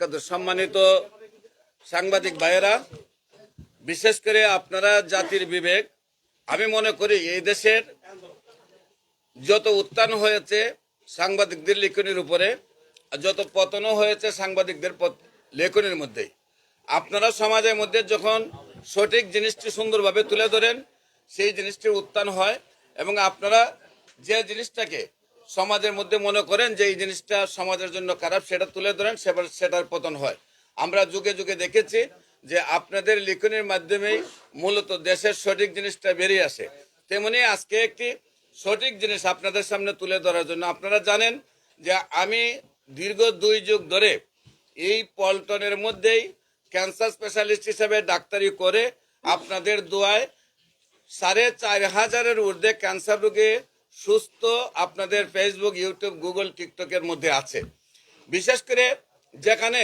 সম্মানিত সাংবাদিক ভাইয়েরা, বিশেষ করে আপনারা জাতির বিবেক, আমি মনে করি এই দেশের যত উত্থান হয়েছে সাংবাদিকদের লেখনির উপরে যত পতনও হয়েছে সাংবাদিকদের লেখনির মধ্যেই আপনারা সমাজের মধ্যে যখন সঠিক জিনিসটি সুন্দরভাবে তুলে ধরেন, সেই জিনিসটির উত্থান হয় এবং আপনারা যে জিনিসটাকে সমাজের মধ্যে মনে করেন যে এই জিনিসটা সমাজের জন্য খারাপ, সেটা তুলে ধরেন, সেবার, সেটার পতন হয়। আমরা যুগে যুগে দেখেছি যে আপনাদের লিখনের মাধ্যমেই মূলত দেশের সঠিক জিনিসটা বেরিয়ে আসে। তেমনি আজকে একটি সঠিক জিনিস আপনাদের সামনে তুলে ধরার জন্য আপনারা জানেন যে আমি দীর্ঘ দুই যুগ ধরে এই পল্টনের মধ্যেই ক্যান্সার স্পেশালিস্ট হিসেবে ডাক্তারি করে আপনাদের দোয়ায় সাড়ে চার হাজারের ঊর্ধ্বে ক্যান্সার রোগে সুস্থ আপনাদের ফেসবুক ইউটিউব গুগল টিকটকের মধ্যে আছে। বিশেষ করে যেখানে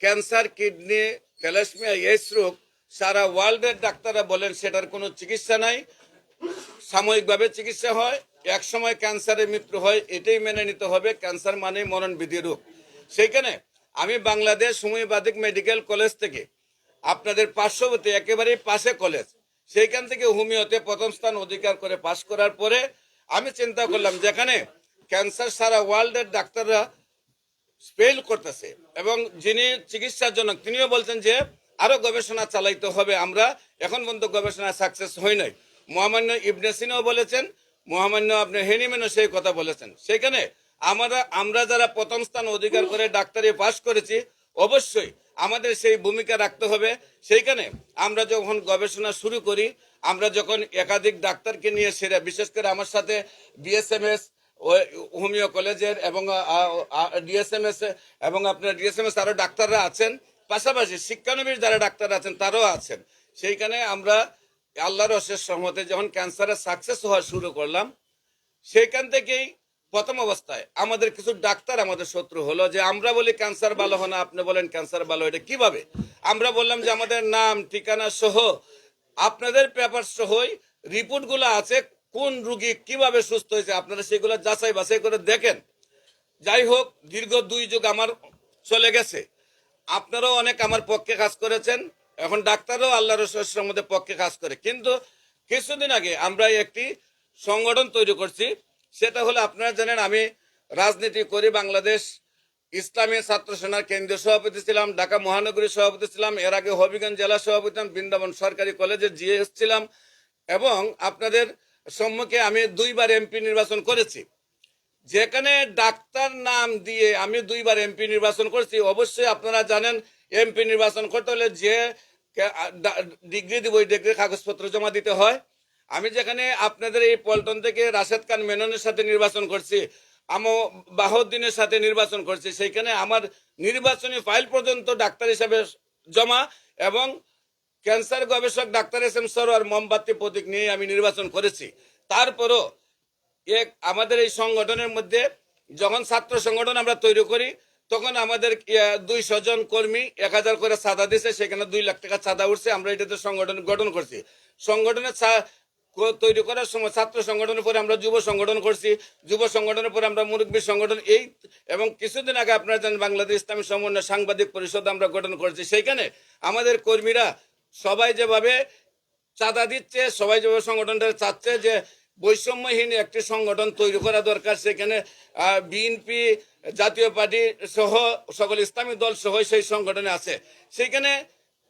ক্যান্সার কিডনি ক্যালাসমিয়া এইস রোগ, সারা ওয়ার্ল্ডের ডাক্তাররা বলেন সেটার কোনো চিকিৎসা নাই। সাময়িকভাবে চিকিৎসা হয় এক সময় ক্যান্সারের মৃত্যু হয়, এটাই মেনে নিতে হবে। ক্যান্সার মানে মরণবিধি রোগ। সেইখানে আমি বাংলাদেশ হোমিওপ্যাথিক মেডিকেল কলেজ থেকে আপনাদের পার্শ্ববর্তী একেবারেই পাশে কলেজ, সেইখান থেকে হোমিওতে প্রথম স্থান অধিকার করে পাশ করার পরে আমি চিন্তা করলাম যেখানে ক্যান্সার সারা ওয়ার্ল্ডের ডাক্তাররা স্পেল করতেছে এবং যিনি চিকিৎসার জন্য, তিনিও বলছেন যে আরও গবেষণা চালাইতে হবে। আমরা এখন পর্যন্ত গবেষণা সাকসেস হয় নাই। মহামান্য ইবনে সিনাও বলেছেন, মহামান্য আপনি হেনিমেনও সেই কথা বলেছেন। সেখানে আমরা আমরা যারা প্রথম স্থান অধিকার করে ডাক্তারি পাশ করেছি, অবশ্যই আমাদের সেই ভূমিকা রাখতে হবে। সেইখানে আমরা যখন গবেষণা শুরু করি আমরা যখন একাধিক ডাক্তারকে নিয়ে সেরা, বিশেষ করে আমার সাথে বিএসএমএস হোমিও কলেজের এবং ডিএসএমএস এবং আপনার ডিএসএমএস আরও ডাক্তাররা আছেন। পাশাপাশি শিক্ষানবীর যারা ডাক্তার আছেন, তারাও আছেন। সেইখানে আমরা আল্লাহর অশেষ সহমতে যখন ক্যান্সারে সাকসেস হওয়া শুরু করলাম, সেইখান থেকেই প্রথম অবস্থায় আমাদের কিছু ডাক্তার আমাদের শত্রু হলো যে, আমরা বলি ক্যান্সার ভালো হয় না, আপনি বলেন ক্যান্সার ভালো এটা কীভাবে? আমরা বললাম যে, আমাদের নাম, ঠিকানা সহ আপনাদের পেপার সহই রিপোর্টগুলো আছে, কোন রুগী কীভাবে সুস্থ হয়েছে, আপনারা সেগুলো যাচাই বাছাই করে দেখেন। যাই হোক, দীর্ঘ দুই যুগ আমার চলে গেছে। আপনারাও অনেক আমার পক্ষে কাজ করেছেন। এখন ডাক্তারও আল্লাহ রসুলের মধ্যে পক্ষে কাজ করে। কিন্তু কিছুদিন আগে আমরা একটি সংগঠন তৈরি করছি, সেটা হলো আপনারা জানেন আমি রাজনীতি করি বাংলাদেশ ইসলামী ছাত্র সেনার কেন্দ্রীয় সভাপতি ছিলাম, ঢাকা মহানগরীর সভাপতি ছিলাম, এর আগে হবিগঞ্জ জেলা সভাপতি বৃন্দাবন সরকারি কলেজে জিএস ছিলাম এবং আপনাদের সম্মুখে আমি দুইবার এমপি নির্বাচন করেছি। যেখানে ডাক্তার নাম দিয়ে আমি দুইবার এমপি নির্বাচন করছি, অবশ্যই আপনারা জানেন, এমপি নির্বাচন করতে হলে যে ডিগ্রি দিব ওই ডিগ্রি কাগজপত্র জমা দিতে হয়। আমি যেখানে আপনাদের এই পল্টন থেকে রাশেদ খান মেননের সাথে নির্বাচন করছি আমো বাহদ্দিনের সাথে নির্বাচন করছি। সেইখানে আমার নির্বাচনী ফাইল পর্যন্ত ডাক্তার হিসাবে জমা এবং ক্যান্সার গবেষক ডাক্তার এস এম সরোয়ার মোমবাতি প্রতীক নিয়ে আমি নির্বাচন করেছি। তারপরও এক আমাদের এই সংগঠনের মধ্যে যখন ছাত্র সংগঠন আমরা তৈরি করি, তখন আমাদের দুইশো জন কর্মী এক হাজার করে চাঁদা দিছে, সেখানে দুই লাখ টাকা চাঁদা উঠছে। আমরা এটাতে সংগঠন গঠন করছি। সংগঠনের তৈরি করার সময় ছাত্র সংগঠনের পরে আমরা যুব সংগঠন করছি। যুব সংগঠনের পরে আমরা মুরব্বী সংগঠন এই এবং কিছুদিন আগে আপনারা জানেন বাংলাদেশ ইসলামী সমন্বয় সাংবাদিক পরিষদ আমরা গঠন করেছি। সেইখানে আমাদের কর্মীরা সবাই যেভাবে চাঁদা দিচ্ছে, সবাই যেভাবে সংগঠনটা চাচ্ছে যে বৈষম্যহীন একটি সংগঠন তৈরি করা দরকার। সেখানে বিএনপি জাতীয় পার্টি সহ সকল ইসলামী দল সহ সেই সংগঠনে আছে। সেখানে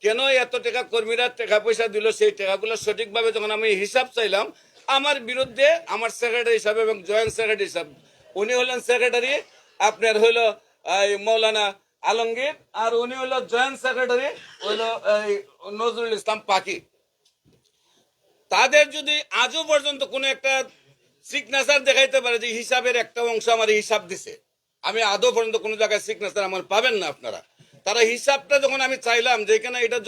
কেন এত টাকা কর্মীরা টাকা পয়সা দিল? সেই টাকাগুলো সঠিকভাবে যখন আমি হিসাব চাইলাম, আমার বিরুদ্ধে আমার সেক্রেটারি হিসাবে এবং জয়েন্ট সেক্রেটারি হিসাব উনি হলেন সেক্রেটারি আপনার হইল মৌলানা আলমগীর, আর উনি হলো জয়েন্ট সেক্রেটারি হইল নজরুল ইসলাম পাকি। তাদের যদি আজও পর্যন্ত কোনো একটা সিগনেচার দেখাইতে পারে যে হিসাবের একটা অংশ আমার হিসাব দিছে, আমি আদৌ পর্যন্ত কোনো জায়গায় সিগনেচার আমার পাবেন না আপনারা। তারা হিসাবটা যখন আমি চাইলাম যে এখানে এটা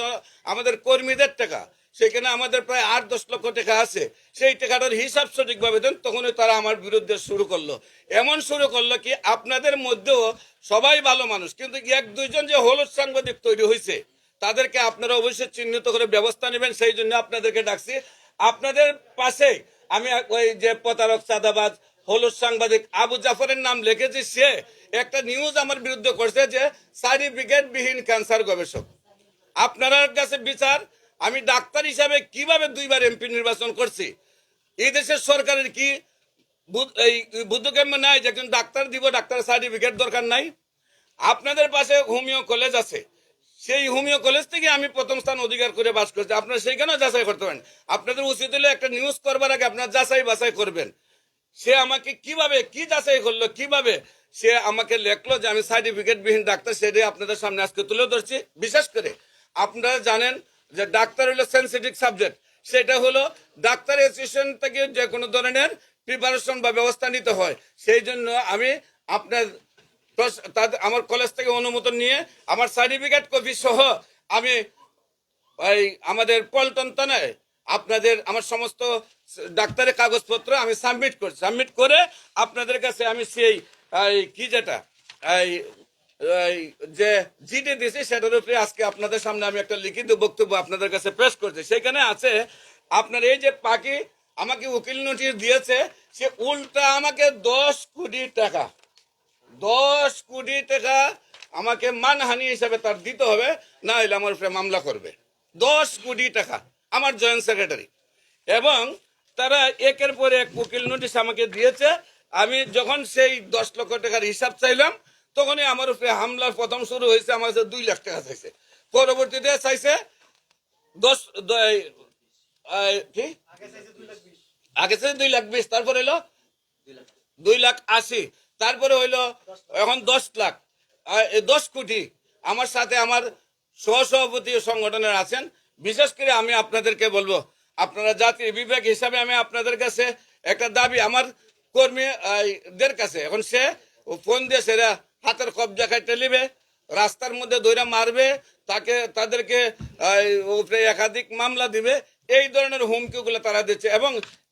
আমাদের কর্মীদের টাকা, সেখানে আমাদের প্রায় আট দশ লক্ষ টাকা আছে, সেই টাকাটার হিসাব সঠিকভাবে দেন, তখনই তারা আমার বিরুদ্ধে শুরু করল। এমন শুরু করল কি, আপনাদের মধ্যেও সবাই ভালো মানুষ, কিন্তু এক দুইজন যে হলুদ সাংবাদিক তৈরি হয়েছে তাদেরকে আপনারা অবশ্যই চিহ্নিত করে ব্যবস্থা নেবেন, সেই জন্য আপনাদেরকে ডাকছি। আপনাদের পাশে আমি ওই যে প্রতারক চাঁদাবাজ হলুদ সাংবাদিক আবু জাফরের নাম লিখেছি সে একটা নিউজ আমার বিরুদ্ধে করছে যে সার্টিফিকেট বিহীন ক্যান্সার গবেষক। আপনার কাছে বিচার, আমি ডাক্তার হিসাবে কীভাবে দুইবার এমপি নির্বাচন করছি? এই দেশের সরকারের কি এই নাই যে একজন ডাক্তার দিব ডাক্তার সার্টিফিকেট দরকার নাই? আপনাদের পাশে হোমিও কলেজ আছে। সেই হোমিও কলেজ থেকে আমি প্রথম স্থান অধিকার করে বাস করছি। আপনারা সেইখানেও যাচাই করতে পারেন। আপনাদের উচিত হলে একটা নিউজ করবার আগে আপনার যাচাই বাছাই করবেন। সে আমাকে কীভাবে, কি যাচাই করল, কীভাবে? সে আমাকে লেখলো যে আমি সার্টিফিকেট বিহীন ডাক্তার, সেটাই আপনাদের সামনে আজকে তুলে ধরছি। বিশেষ করে আপনারা জানেন যে ডাক্তার হলো সেন্সিটিভ সাবজেক্ট সেটা হলো ডাক্তার অ্যাসোসিয়েশন থেকে যে কোনো ধরনের প্রিপারেশন বা ব্যবস্থা নিতে হয়। সেই জন্য আমি আপনার তাদের আমার কলেজ থেকে অনুমোদন নিয়ে আমার সার্টিফিকেট কপি সহ আমি আমাদের পল্টন থানায় আপনাদের, আমার সমস্ত ডাক্তারের কাগজপত্র আমি সাবমিট করছি। সাবমিট করে আপনাদের কাছে আমি সেই কি যেটা যে জিডি দিয়েছি সেটার উপরে আজকে আপনাদের সামনে আমি একটা লিখিত বক্তব্য আপনাদের কাছে পেশ করছি। সেখানে আছে, আপনার এই যে পাখি আমাকে উকিল নোটিশ দিয়েছে, সে উল্টা আমাকে দশ কোটি টাকা, দশ কোটি টাকা আমাকে মানহানি হিসাবে তার দিতে হবে, না হলে আমার উপরে মামলা করবে। দশ কোটি টাকা, আমার জয়েন্ট সেক্রেটারি। এবং তারা একের পর এক উকিল নোটিশ আমাকে দিয়েছে। আমি যখন সেই দশ লক্ষ টাকার হিসাব চাইলাম, তখনই আমার উপরে হামলার প্রথম শুরু হয়েছে, আমার কাছে দুই লাখ টাকা চাইছে। পরবর্তীতে চাইছে দশ কি? আগে চাইছে দুই লাখ বিশ, তারপর এলো দুই লাখ আশি, তারপরে হইল এখন দশ লাখ। দশ কোটি আমার সাথে আমার সহসভাপতি সংগঠনের আছেন। বিশেষ করে আমি আপনাদেরকে বলব আপনারা জাতির বিবেক হিসাবে আমি আপনাদের কাছে একটা দাবি, আমার কর্মীদের কাছে। এখন সে ফোন দিয়ে সেরা হাতের কবজা খাইতে নেবে, রাস্তার মধ্যে দৈরা মারবে, তাকে, তাদেরকে উপরে একাধিক মামলা দিবে এই ধরনের হুমকিগুলো তারা দিচ্ছে এবং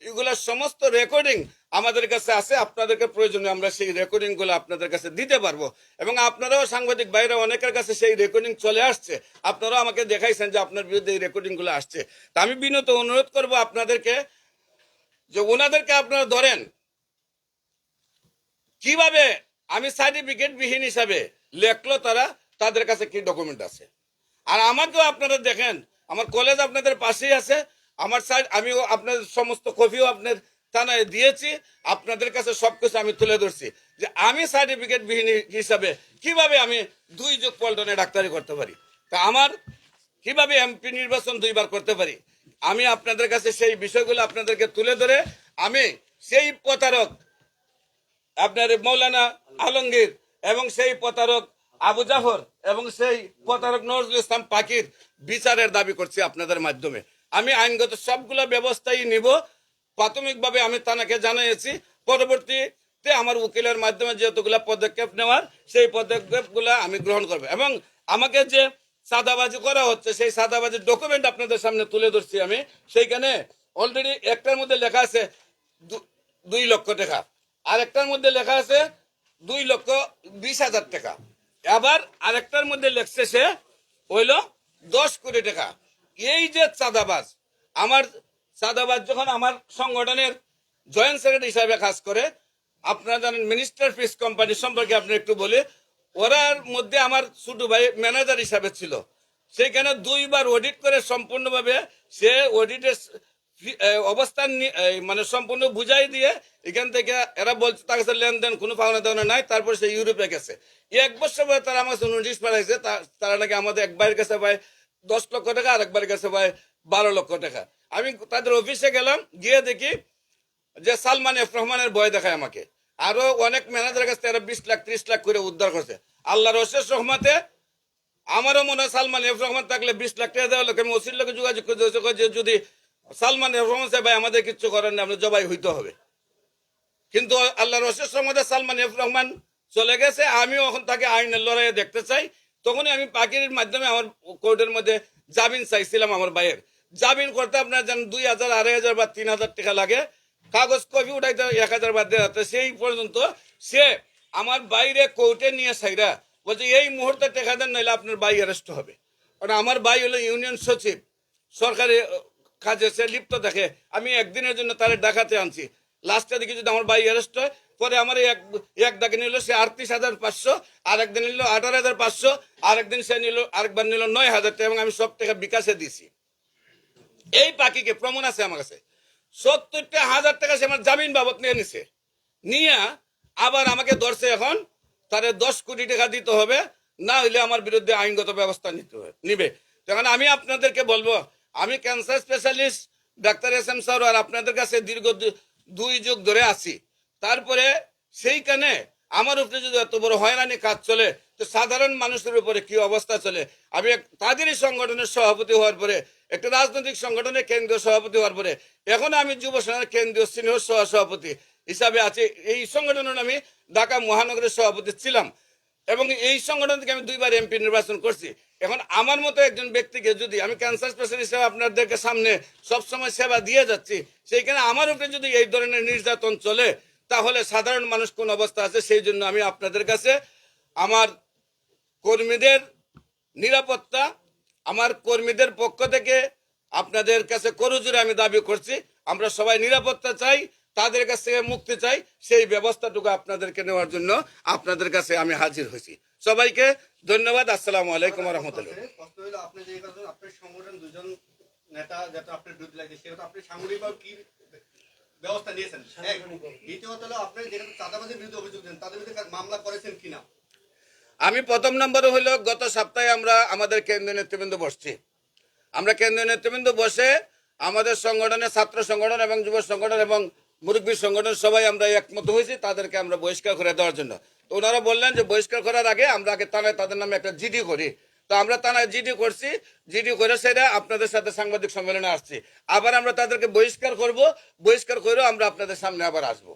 এগুলোর সমস্ত রেকর্ডিং আমাদের কাছে আছে, আপনাদেরকে প্রয়োজনে আমরা সেই রেকর্ডিংগুলো আপনাদের কাছে দিতে পারব। এবং আপনারাও সাংবাদিক বাইরে অনেকের কাছে সেই রেকর্ডিং চলে আসছে। আপনারাও আমাকে দেখাইছেন যে আপনার বিরুদ্ধে এই রেকর্ডিংগুলো আসছে। তা আমি বিনত অনুরোধ করব আপনাদেরকে যে ওনাদেরকে আপনারা ধরেন, কীভাবে আমি সার্টিফিকেট বিহীন হিসাবে লেখলো তারা, তাদের কাছে কি ডকুমেন্ট আছে? আর আমাকেও আপনারা দেখেন আমার কলেজ আপনাদের পাশেই আছে। আমার সাইড আমিও আপনাদের সমস্ত কপিও আপনার থানায় দিয়েছি। আপনাদের কাছে সবকিছু আমি তুলে ধরছি। যে আমি সার্টিফিকেট বিহীন হিসাবে কীভাবে আমি দুই যুগ পল্টনে ডাক্তারি করতে পারি? তা আমার কীভাবে এমপি নির্বাচন দুইবার করতে পারি? আমি আপনাদের কাছে সেই বিষয়গুলো আপনাদেরকে তুলে ধরে আমি সেই প্রতারক আপনার মৌলানা আলমগীর এবং সেই প্রতারক আবু জাফর এবং সেই প্রতারক নজরুল ইসলাম পাকির বিচারের দাবি করছি আপনাদের মাধ্যমে। আমি আইনগত সবগুলো ব্যবস্থাই নিব। প্রাথমিকভাবে আমি তানাকে জানিয়েছি, পরবর্তীতে আমার উকিলের মাধ্যমে যেহেতুগুলো পদক্ষেপ নেওয়ার, সেই পদক্ষেপগুলো আমি গ্রহণ করব। এবং আমাকে যে সাদাবাজি করা হচ্ছে, সেই সাদাবাজির ডকুমেন্ট আপনাদের সামনে তুলে ধরছি আমি। সেইখানে অলরেডি একটার মধ্যে লেখা আছে দুই লক্ষ টাকা। আরেকটার মধ্যে লেখা আছে দুই লক্ষ বিশ হাজার টাকা। আবার আরেকটার মধ্যে লেখছে সে হইল দশ কোটি টাকা। এই যে চাঁদাবাজ, আমার চাঁদাবাজ যখন আমার সংগঠনের জয়েন্ট সেক্রেটারি হিসাবে কাজ করে, আপনারা জানেন মিনিস্টার ফিস কোম্পানি সম্পর্কে আপনি একটু বলে, ওরার মধ্যে আমার ছোট ভাই ম্যানেজার হিসাবে ছিল। সেখানে দুইবার অডিট করে সম্পূর্ণভাবে সে অডিটের অবস্থান মানে সম্পূর্ণ বুঝাই দিয়ে এখান থেকে এরা বলছে, তার কাছে লেনদেন কোনো পাওনা দেওয়া নাই। তারপর সে ইউরোপে গেছে। এক বছর পরে তারা আমার নোটিশ পাঠাইছে তারা নাকি আমাদের এক ভাইয়ের কাছে পায়। দশ লক্ষ টাকা আর একবার কাছে পায় বারো লক্ষ টাকা। আমি তাদের অফিসে গেলাম, গিয়ে দেখি যে সালমান এফ রহমানের ভয় দেখায় আমাকে। আরও অনেক ম্যানেজারের কাছে এরা বিশ লাখ, ত্রিশ লাখ করে উদ্ধার করছে। আল্লাহর অশেষ রহমতে আমারও মনে হয় সালমান এফ রহমান থাকলে বিশ লাখ টাকা দেওয়া লোক। আমি ওসির লোকে যোগাযোগ করে যে যদি সালমান এফ রহমান সাহেব ভাই আমাদের কিচ্ছু করেন না আপনি জবাই হইতে হবে। কিন্তু আল্লাহর অশেষ রহমতে সালমান এফ রহমান চলে গেছে। আমিও এখন তাকে আইনের লড়াইয়ে দেখতে চাই। তখনই আমি পাখির মাধ্যমে আমার কোর্টের মধ্যে জামিন চাইছিলাম আমার ভাইয়ের। জামিন করতে আপনার জানেন দুই হাজার, আড়াই হাজার বা তিন হাজার টাকা লাগে। কাগজ কপি উঠাইতে এক হাজার বাদ দেওয়া। সেই পর্যন্ত সে আমার বাইরে কোর্টে নিয়ে সাইরা বলছে, এই মুহূর্তে টাকা দেন নাহলে আপনার ভাই অ্যারেস্ট হবে। কারণ আমার ভাই হলো ইউনিয়ন সচিব। সরকারি কাজে সে লিপ্ত দেখে আমি একদিনের জন্য তারে ডাকাতে আনছি। লাস্টের দিকে যদি আমার ভাই অ্যারেস্ট হয় পরে আমার এক এক ডাকে নিল সে আটত্রিশ হাজার পাঁচশো আর একদিন নিল আঠারো হাজার পাঁচশো আর একদিন সে নিল, আরেকবার নিল নয় হাজার টাকা এবং আমি সব টাকা বিকাশে দিয়েছি। এই পাখিকে প্রমাণ আছে আমার কাছে। সত্তরটা হাজার টাকা সে আমার জামিন বাবদ নিয়ে নিছে। নিয়ে আবার আমাকে ধরছে এখন, তারে দশ কোটি টাকা দিতে হবে, না হইলে আমার বিরুদ্ধে আইনগত ব্যবস্থা নিতে হবে, নিবে। তখন আমি আপনাদেরকে বলব, আমি cancer specialist doctor S M sir, আর আপনাদের কাছে দীর্ঘ দুই যুগ ধরে আছি। তারপরে সেইখানে আমার উপরে যদি এত বড় হয়রানি কাজ চলে, তো সাধারণ মানুষের উপরে কি অবস্থা চলে? আমি তাদেরই সংগঠনের সভাপতি হওয়ার পরে, একটা রাজনৈতিক সংগঠনের কেন্দ্রীয় সভাপতি হওয়ার পরে, এখন আমি যুব সেনার কেন্দ্রীয় সিনিয়র সহ সভাপতি হিসাবে আছি। এই সংগঠনের আমি ঢাকা মহানগরের সভাপতি ছিলাম। এবং এই সংগঠন থেকে আমি দুইবার এমপি নির্বাচন করছি। এখন আমার মতো একজন ব্যক্তিকে যদি, আমি ক্যান্সার স্পেশালিস্ট হিসেবে আপনাদেরকে সামনে সবসময় সেবা দিয়ে যাচ্ছি, সেইখানে আমার উপরে যদি এই ধরনের নির্যাতন চলে তাহলে সাধারণ মানুষ কোন অবস্থা আছে? সেই জন্য আমি আপনাদের কাছে আমার কর্মীদের নিরাপত্তা, আমার কর্মীদের পক্ষ থেকে আপনাদের কাছে করজোরে আমি দাবি করছি। আমরা সবাই নিরাপত্তা চাই, তাদের কাছ থেকে মুক্তি চাই। সেই ব্যবস্থাটুকু আপনাদেরকে নেওয়ার জন্য আপনাদের কাছে আমি হাজির হয়েছি। সবাইকে ধন্যবাদ। আসসালামু আলাইকুম রহমতুল্লাহ। সংগঠন দুজন নেতা যাতে আপনার লাগে, সেটা আপনি কি ব্যবস্থা নিয়েছেন। এক দ্বিতীয়ত হলো আপনি যেখানে চাঁদাবাজির বিরুদ্ধে অভিযোগ দেন তাদের বিরুদ্ধে মামলা করেছেন কিনা? আমি প্রথম নম্বরে হলো গত সপ্তাহে আমরা আমাদের কেন্দ্রীয় নেতৃবৃন্দ বসছি। আমরা কেন্দ্রীয় নেতৃবৃন্দ বসে আমাদের সংগঠনের ছাত্র সংগঠন এবং যুব সংগঠন এবং মুরব্বী সংগঠন সবাই আমরা একমত হয়েছি তাদেরকে আমরা বহিষ্কার করে দেওয়ার জন্য। তো ওনারা বললেন যে বহিষ্কার করার আগে আমরা আগে তাদের নামে একটা জিডি করি। তো আমরা তারা জিডি করছি, জিডি করে সেটা আপনাদের সাথে সাংবাদিক সম্মেলনে আসছি। আবার আমরা তাদেরকে বহিষ্কার করব, বহিষ্কার করেও আমরা আপনাদের সামনে আবার আসব।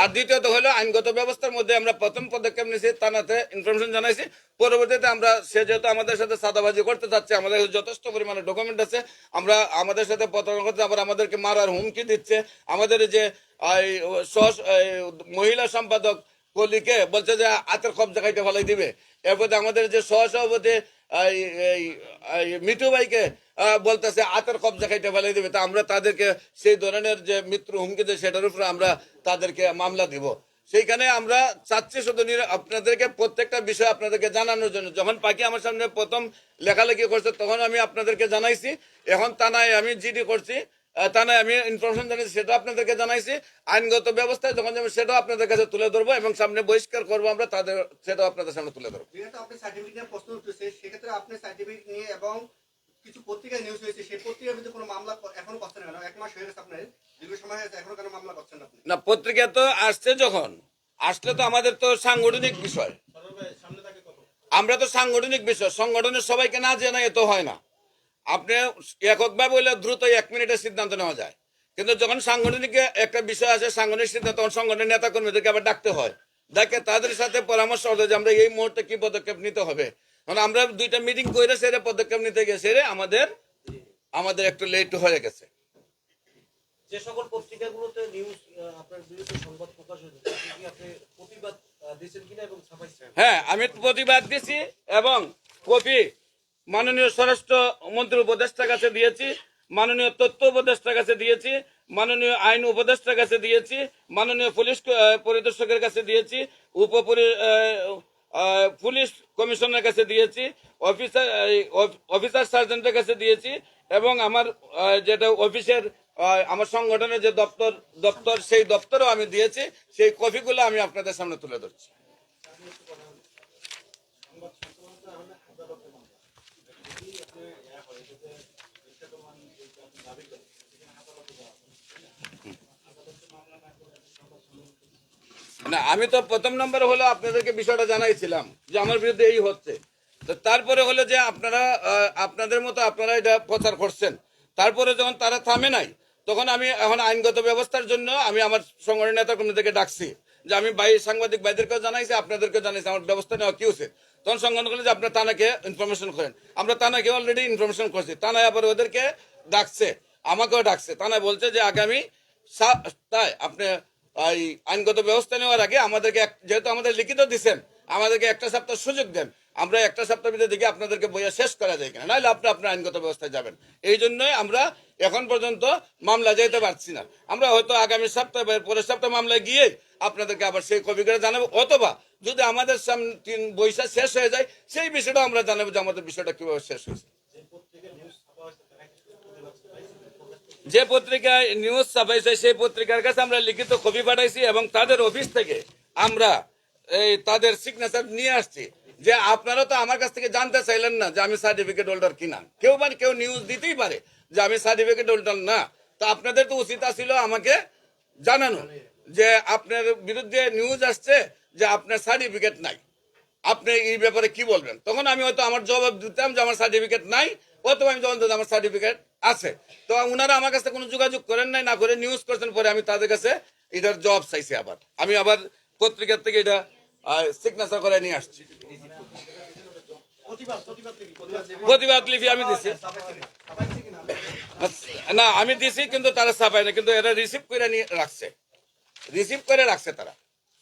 আর দ্বিতীয়ত হলো আইনগত ব্যবস্থার মধ্যে আমরা প্রথম পদক্ষেপ নিয়েছি, থানাতে ইনফরমেশন জানাইছি। পরবর্তীতে আমরা সে যেহেতু আমাদের সাথে সাদাবাজি করতে চাচ্ছে আমাদের যথেষ্ট পরিমাণে ডকুমেন্ট আছে, আমরা আমাদের সাথে প্রতারণা করতে, আবার আমাদেরকে মারার হুমকি দিচ্ছে। আমাদের যে মহিলা সম্পাদক কলিকে বলছে যে, হাতের কবজা খাইতে ফেলাই দিবে। এরপরে আমাদের যে সহসভাপতি মিঠু ভাইকে বলতেছে, আতের কবজা খাইতে ফেলাই দিবে। তা আমরা তাদেরকে সেই ধরনের যে মৃত্যু হুমকি দেয়, সেটার উপরে আমরা তাদেরকে মামলা দিব। সেইখানে আমরা চাচ্ছি শুধু আপনাদেরকে প্রত্যেকটা বিষয় আপনাদেরকে জানানোর জন্য। যখন পাখি আমার সামনে প্রথম লেখালেখি করছে, তখন আমি আপনাদেরকে জানাইছি। এখন থানায় আমি জিডি করছি। আহ, থানায় আমি ইনফরমেশন জানিয়েছি সেটা আপনাদেরকে জানাইছি। আইনগত ব্যবস্থায় যখন যাবে সেটাও আপনাদের কাছে তুলে ধরবো এবং সামনে বহিষ্কার করব আমরা তাদের সেটাও আপনাদের সামনে তুলে ধরবো। আপনি সার্টিফিকেট নিয়ে প্রশ্ন উঠেছে সেক্ষেত্রে আপনি সার্টিফিকেট নিয়ে এবং কিছু পত্রিকায় নিউজ হয়েছে সেই পত্রিকার বিরুদ্ধে কোনো মামলা ক- এখনও করছেন কেন? এক মাস হয়ে গেছে আপনার দীর্ঘ সময় হয়েছে এখনও কেন মামলা করছেন না আপনি? না পত্রিকা তো আসছে যখন আসলে তো আমাদের তো সাংগঠনিক বিষয়। আমরা তো সাংগঠনিক বিষয় সংগঠনের সবাইকে না জানাই তো হয় না। আপনি এককভাবে বললে দ্রুত এক মিনিটের সিদ্ধান্ত নেওয়া যায়। কিন্তু যখন সাংগঠনিক একটা বিষয় আছে সাংগঠনিক সিদ্ধান্ত তখন সংগঠনের নেতা কর্মীদেরকে আবার ডাকতে হয়। ডাকে তাদের সাথে পরামর্শ হলো যে আমরা এই মুহূর্তে কি পদক্ষেপ নিতে হবে। কারণ আমরা দুইটা মিটিং করে সেরে পদক্ষেপ নিতে গিয়ে সেরে আমাদের আমাদের একটু লেট হয়ে গেছে। যে সকল পত্রিকাগুলোতে নিউজ আপনার বিরুদ্ধে সংবাদ প্রকাশ হয়েছে আপনি প্রতিবাদ দিয়েছেন কিনা এবং হ্যাঁ আমি প্রতিবাদ দিছি এবং কপি মাননীয় স্বরাষ্ট্র মন্ত্রী উপদেষ্টার কাছে দিয়েছি মাননীয় তথ্য উপদেষ্টার কাছে দিয়েছি মাননীয় আইন উপদেষ্টার কাছে দিয়েছি মাননীয় পুলিশ পরিদর্শকের কাছে দিয়েছি আহ, পুলিশ কমিশনের কাছে দিয়েছি অফিসার অফিসার সার্জেন্টের কাছে দিয়েছি এবং আমার যেটা অফিসের আমার সংগঠনের যে দপ্তর দপ্তর সেই দপ্তরও আমি দিয়েছি সেই কপিগুলো আমি আপনাদের সামনে তুলে ধরছি। না, আমি তো প্রথম নম্বরে হলো আপনাদেরকে বিষয়টা জানাইছিলাম যে আমার বিরুদ্ধে এই হচ্ছে। তো তারপরে হলো যে আপনারা আপনাদের মতো আপনারা এটা প্রচার করছেন। তারপরে যখন তারা থামে নাই, তখন আমি এখন আইনগত ব্যবস্থার জন্য আমি আমার সংগঠন নেতা কর্মীদেরকে ডাকছি যে আমি ভাই সাংবাদিক ভাইদেরকেও জানাইছি, আপনাদেরকেও জানাইছি, আমার ব্যবস্থা নেওয়া কি উচিত তখন সংগঠন করলে যে আপনার তানাকে ইনফরমেশন করেন। আমরা তানাকে অলরেডি ইনফরমেশন করছি। তানায় আবার ওদেরকে ডাকছে, আমাকেও ডাকছে। তানা বলছে যে আগামী তাই আপনি আইনগত ব্যবস্থা নেওয়ার আগে আমাদেরকে যেহেতু আমাদের লিখিত দিচ্ছেন আমাদেরকে একটা সপ্তাহ সুযোগ দেন। আমরা একটা সপ্তাহ ভিতরে দেখি আপনাদেরকে বইয়া শেষ করা যায় কিনা। নাহলে আপনি আপনার আইনগত ব্যবস্থায় যাবেন। এই জন্যই আমরা এখন পর্যন্ত মামলা যেতে পারছি না। আমরা হয়তো আগামী সপ্তাহে পরের সপ্তাহে মামলায় গিয়ে আপনাদেরকে আবার সেই করে জানাব, অথবা যদি আমাদের সামনে তিন বৈশা শেষ হয়ে যায়, সেই বিষয়টা আমরা জানাব যে আমাদের বিষয়টা কীভাবে শেষ হয়েছে। যে পত্রিকায় নিউজ ছাপাইছে, সেই পত্রিকার কাছে আমরা লিখিত কপি পাঠাইছি এবং তাদের অফিস থেকে আমরা এই তাদের সিগনেচার নিয়ে আসছি। যে আপনারা তো আমার কাছ থেকে জানতে চাইলেন না যে আমি সার্টিফিকেট হোল্ডার কিনা। কেউ মানে কেউ নিউজ দিতেই পারে যে আমি সার্টিফিকেট হোল্ডার না। তো আপনাদের তো উচিত ছিল আমাকে জানানো যে আপনার বিরুদ্ধে নিউজ আসছে যে আপনার সার্টিফিকেট নাই। আপনি এই ব্যাপারে কি বলবেন? তখন আমি হয়তো আমার জবাব দিতাম যে আমার সার্টিফিকেট নাই, অথবা আমি জবাব দিতাম আমার সার্টিফিকেট আছে। তো ওনারা আমার কাছে কোনো যোগাযোগ করেন নাই, না করে নিউজ করছেন, পরে আমি তাদের কাছে এটার জবাব চাইছি আবার। আমি আবার পত্রিকার থেকে এটা সিগনেচার করে নিয়ে আসছি। প্রতিবাদ লিপি আমি দিছি। না আমি দিছি কিন্তু তারা ছাপাই না কিন্তু এরা রিসিভ করে নিয়ে রাখছে। রিসিভ করে রাখছে তারা।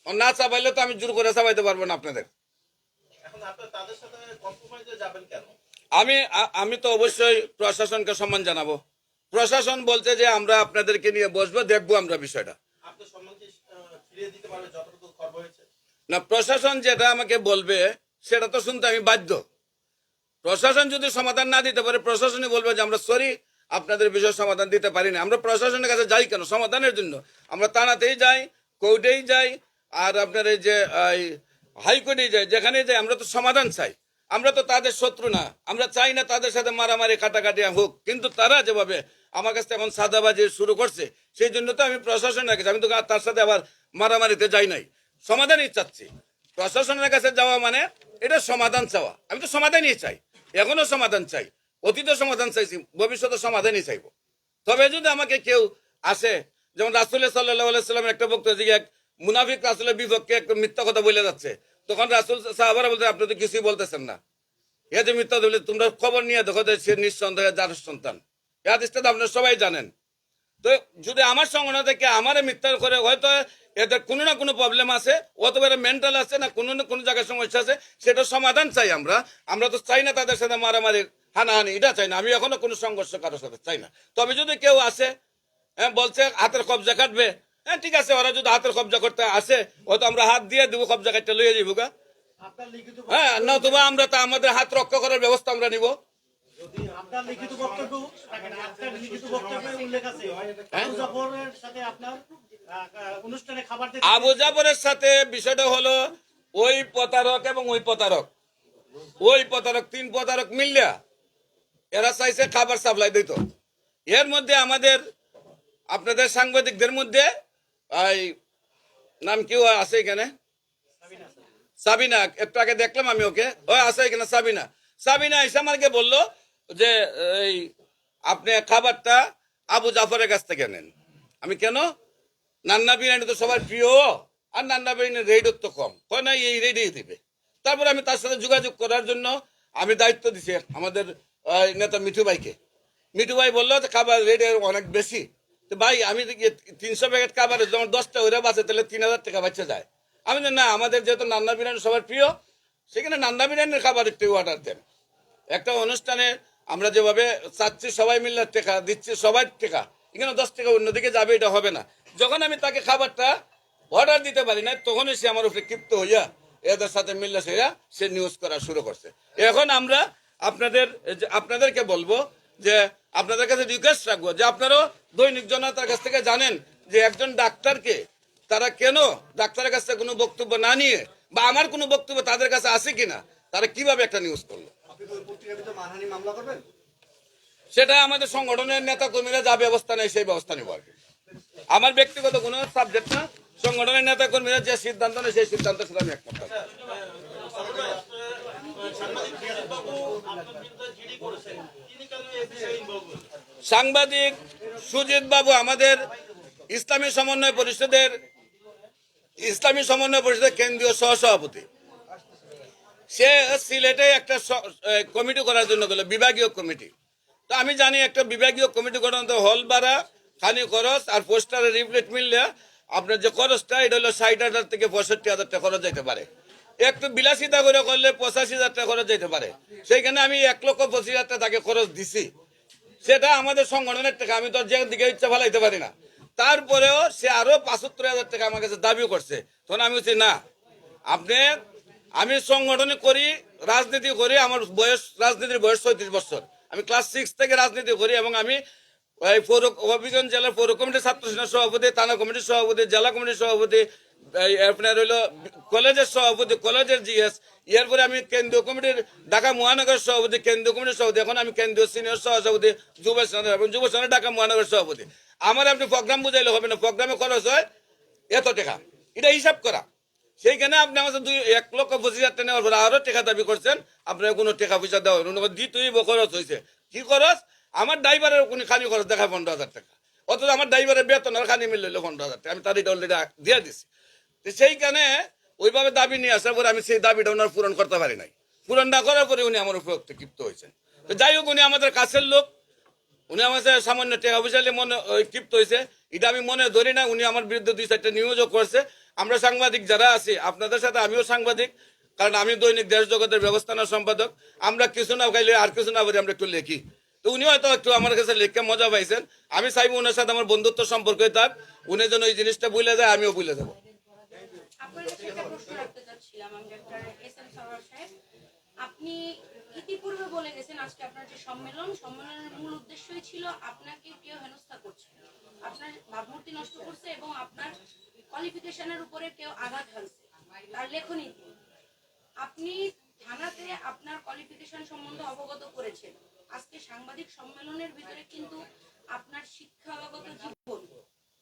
না চাপাইলে তো আমি জোর করে চাপাইতে পারব না আপনাদের। আমি আমি তো অবশ্যই প্রশাসনকে সম্মান জানাব। প্রশাসন বলছে যে আমরা আপনাদেরকে নিয়ে বসবো দেখব আমরা বিষয়টা। না, প্রশাসন যেটা আমাকে বলবে, সেটা তো শুনতে আমি বাধ্য। প্রশাসন যদি সমাধান না দিতে পারে, প্রশাসনই বলবে যে আমরা সরি, আপনাদের বিষয় সমাধান দিতে পারি না আমরা প্রশাসনের কাছে যাই কেন? সমাধানের জন্য। আমরা থানাতেই যাই, কোর্টেই যাই, আর আপনার এই যে হাইকোর্টেই যাই, যেখানেই যাই, আমরা তো সমাধান চাই। আমরা তো তাদের শত্রু না। আমরা চাই না তাদের সাথে মারামারি, কাটাকাটি হোক। কিন্তু তারা যেভাবে আমার কাছে এখন সাদাবাজি শুরু করছে, সেই জন্য তো আমি প্রশাসনের কাছে, আমি তো তার সাথে আবার মারামারিতে যাই নাই। সমাধানই চাচ্ছি। প্রশাসনের কাছে যাওয়া মানে এটা সমাধান চাওয়া। আমি তো সমাধানই চাই। এখনও সমাধান চাই। অতীত সমাধান চাইছি। ভবিষ্যতে সমাধানই চাইব। তবে যদি আমাকে কেউ আসে, যেমন রাসুল সাল্লাহ সাল্লামের একটা বক্তব্য যে এক মুনাফিক রাসুলের বিপক্ষে একটা মিথ্যা কথা বলে যাচ্ছে। তখন রাসুল সাহাবারা বলতে আপনি তো কিছুই বলতেছেন না। এ যে মিথ্যা বলে, তোমরা খবর নিয়ে দেখো যে সে নিঃসন্দেহে যার সন্তান। এ হাদিসটা তো আপনারা সবাই জানেন। তো যদি আমার সংগঠন থাকে আমারে মিথ্যা করে হয়তো এদের কোনো না কোনো প্রবলেম আছে অথবা এরা মেন্টাল আছে না কোনো না কোনো জায়গায় সমস্যা আছে সেটা সমাধান চাই আমরা। আমরা তো চাই না তাদের সাথে মারামারি হানাহানি এটা চাই না। আমি এখনও কোনো সংঘর্ষ কারোর সাথে চাই না। তবে যদি কেউ আসে হ্যাঁ বলছে হাতের কবজা কাটবে হ্যাঁ ঠিক আছে ওরা যদি হাতের কবজা করতে আসে হয়তো আমরা হাত দিয়ে দেবো কবজা কাটতে লইয়ে যাব গা। হ্যাঁ নতুবা আমরা তো আমাদের হাত রক্ষা করার ব্যবস্থা আমরা নিব। আপনার লিখিত বক্তব্য আপনার লিখিত বক্তব্যে উল্লেখ আছে। আবু জাফরের সাথে আপনার আহ, আহ, অনুষ্ঠানে খাবার আবু জাফরের সাথে বিষয়টা হলো ওই প্রতারক এবং ওই প্রতারক। ওই প্রতারক তিন প্রতারক মিললা এরা চাইছে খাবার সাপ্লাই দিত। এর মধ্যে আমাদের আপনাদের সাংবাদিকদের মধ্যে এই নাম কি ও আছে এখানে? সাবিনা একটু আগে দেখলাম আমি ওকে। ও আছে এখানে সাবিনা। সাবিনা এসে আমাকে বলল যে, এই, আপনি খাবারটা আবু জাফরের কাছ থেকে নেন। আমি কেন? নান্না বিরিয়ানি তো সবার প্রিয়, আর নান্না বিরিয়ানির রেটও তো কম। হয় না, এই রেটেই দিবে। তারপরে আমি তার সাথে যোগাযোগ করার জন্য আমি দায়িত্ব দিছি আমাদের নেতা মিঠু ভাইকে। মিঠু ভাই বলল যে, খাবার রেট অনেক বেশি। তো ভাই, আমি তিনশো প্যাকেট খাবারের যেমন দশটা ওরা বাঁচে, তাহলে তিন হাজার টাকা বাচ্চা যায়। আমি না, আমাদের যেহেতু নান্না বিরিয়ানি সবার প্রিয়, সেখানে নান্না বিরিয়ানির খাবার একটু অর্ডার দেন। একটা অনুষ্ঠানে আমরা যেভাবে চাচ্ছি সবাই মিলে টেকা, দিচ্ছি সবাই টেকা। এখানে দশ টাকা অন্যদিকে যাবে, এটা হবে না। যখন আমি তাকে খাবারটা অর্ডার দিতে পারি না তখনই সে আমার উপরে ক্ষিপ্ত হইয়া এদের সাথে মিললে সেয়া সে নিউজ করা শুরু করছে। এখন আমরা আপনাদের আপনাদেরকে বলব যে আপনাদের কাছে রিকোয়েস্ট রাখব যে আপনারাও দৈনিক জনতার কাছ থেকে জানেন যে একজন ডাক্তারকে তারা কেন ডাক্তারের কাছ থেকে কোনো বক্তব্য না নিয়ে বা আমার কোনো বক্তব্য তাদের কাছে আছে কিনা, তারা কীভাবে একটা নিউজ করল? সেটা আমাদের সংগঠনের নেতা কর্মীরা যা ব্যবস্থা নেয় সেই ব্যবস্থা নেব আর আমার ব্যক্তিগত কোনো সাবজেক্ট না, সংগঠনের নেতা কর্মীরা যে সিদ্ধান্ত নেয় সেই সিদ্ধান্ত সেটা আমি একমত সাংবাদিক সুজিত বাবু, আমাদের ইসলামী সমন্বয় পরিষদের, ইসলামী সমন্বয় পরিষদের কেন্দ্রীয় সহসভাপতি। সে সিলেটে একটা কমিটি করার জন্য গেল, বিভাগীয় কমিটি। তো আমি জানি একটা বিভাগীয় কমিটি করার হল ভাড়া খানি খরচ আর পোস্টারের রিপ্লেট মিললে আপনার যে খরচটা, এটা হলো ষাট হাজার থেকে পঁয়ষট্টি হাজার টাকা খরচ যেতে পারে। একটু বিলাসিতা করে করলে পঁচাশি হাজার টাকা খরচ যেতে পারে। সেইখানে আমি এক লক্ষ পঁচিশ হাজার টাকা তাকে খরচ দিছি। সেটা আমাদের সংগঠনের টাকা, আমি তো যে দিকে ইচ্ছা ফেলাইতে পারি না। তারপরেও সে আরও পাঁচাত্তর হাজার টাকা আমার কাছে দাবিও করছে। তখন আমি বলছি, না, আপনি আমি সংগঠনে করি, রাজনীতি করি, আমার বয়স, রাজনীতির বয়স ছয়ত্রিশ বছর। আমি ক্লাস সিক্স থেকে রাজনীতি করি এবং আমি, এই হবিগঞ্জ জেলার পৌর কমিটির ছাত্র সেনার সভাপতি, থানা কমিটির সভাপতি, জেলা কমিটির সভাপতি আপনার হইল কলেজের সভাপতি, কলেজের জিএস, এরপরে আমি কেন্দ্রীয় কমিটির, ঢাকা মহানগর সভাপতি, কেন্দ্রীয় কমিটির সভাপতি, এখন আমি কেন্দ্রীয় সিনিয়র সহসভাপতি যুব সেনা এবং যুব সেনা ঢাকা মহানগর সভাপতি। আমার আপনি প্রোগ্রাম বুঝাইলে হবে না, প্রোগ্রামে খরচ হয় এত টাকা। এটা হিসাব করা। সেইখানে আপনি আমাদের দুই এক লক্ষ পঁচিশ হাজার টাকা নেওয়ার পরে আরও টাকা দাবি করছেন। আপনার কোনো টাকা পয়সা দেওয়া হলো না। দ্বিতীয় খরচ হয়েছে কি খরচ? আমার ড্রাইভারের কোনো খানি খরচ দেখা পনেরো হাজার টাকা। অথচ আমার ড্রাইভারের বেতন আর খানি মিললো পনেরো হাজার টাকা। আমি তার অলরেডি দিয়ে দিছি। তো সেইখানে ওইভাবে দাবি নিয়ে আসার পরে আমি সেই দাবিটা ওনার পূরণ করতে পারি নাই। পূরণ না করার পরে উনি আমার উপর ক্ষিপ্ত হয়েছেন। তো যাই হোক, উনি আমাদের কাছের লোক। উনি আমার সামান্য টাকা পয়সা মনে ক্ষিপ্ত হয়েছে। এটা আমি মনে ধরি না, উনি আমার বিরুদ্ধে দুই চারটা নিউজও করছে। আমরা সাংবাদিক যারা আছি, আপনাদের সাথে আমিও সাংবাদিক, কারণ আমি দৈনিক দেশ জগতের ব্যবস্থাপনা সম্পাদক। আমরা কিছু না খাইলে আর কিছু না বলি, আমরা একটু লিখি। তো উনি হয়তো একটু আমার কাছে লিখে মজা পাইছেন। আমি চাইব ওনার সাথে আমার বন্ধুত্ব সম্পর্ক থাক। উনি যেন এই জিনিসটা বুঝলে যায়, আমিও বুঝলে যাব। আপনি ইতিপূর্বে বলে গেছেন আজকে আপনার যে সম্মেলন, সম্মেলনের মূল উদ্দেশ্যই ছিল আপনাকে কেউ হেনস্থা করছে আপনার ভাবমূর্তি নষ্ট করছে এবং আপনার কোয়ালিফিকেশনের উপরে কেউ আঘাত হানছে। তার লেখনী। আপনি থানাতে আপনার কোয়ালিফিকেশন সম্বন্ধে অবগত করেছেন। আজকে সাংবাদিক সম্মেলনের ভিতরে কিন্তু আপনার শিক্ষাগত জীবন,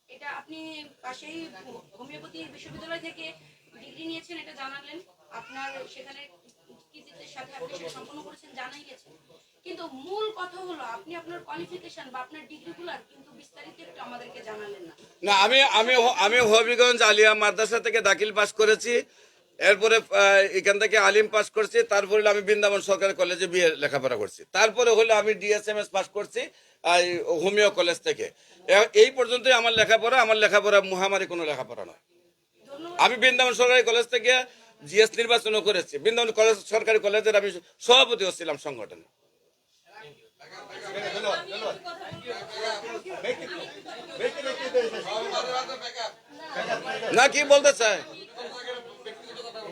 এটা আপনি পাশেই হোমিওপ্যাথি বিশ্ববিদ্যালয় থেকে ডিগ্রি নিয়েছেন, এটা জানালেন। আপনার সেখানে কৃতিত্বের সাথে আপনি সেটা সম্পন্ন করেছেন জানাই গেছেন কিন্তু মূল কথা হলো আপনি আপনার কোয়ালিফিকেশন বা আপনার কিন্তু বিস্তারিত একটু আমাদেরকে জানালেন না। না আমি আমি আমি হবিগঞ্জ আলিয়া মাদ্রাসা থেকে দাখিল পাস করেছি। এরপরে এখান থেকে আলিম পাস করছি। তারপরে হলো আমি বৃন্দাবন সরকারি কলেজে বিয়ে লেখাপড়া করছি। তারপরে হলো আমি ডিএসএমএস পাস করছি হোমিও কলেজ থেকে। এই পর্যন্তই আমার লেখাপড়া। আমার লেখাপড়া মহামারী কোনো লেখাপড়া নয়। আমি বৃন্দাবন সরকারি কলেজ থেকে জিএস নির্বাচনও করেছি। বৃন্দাবন কলেজ, সরকারি কলেজের আমি সভাপতি হচ্ছিলাম সংগঠনে। না, কি বলতে চায়?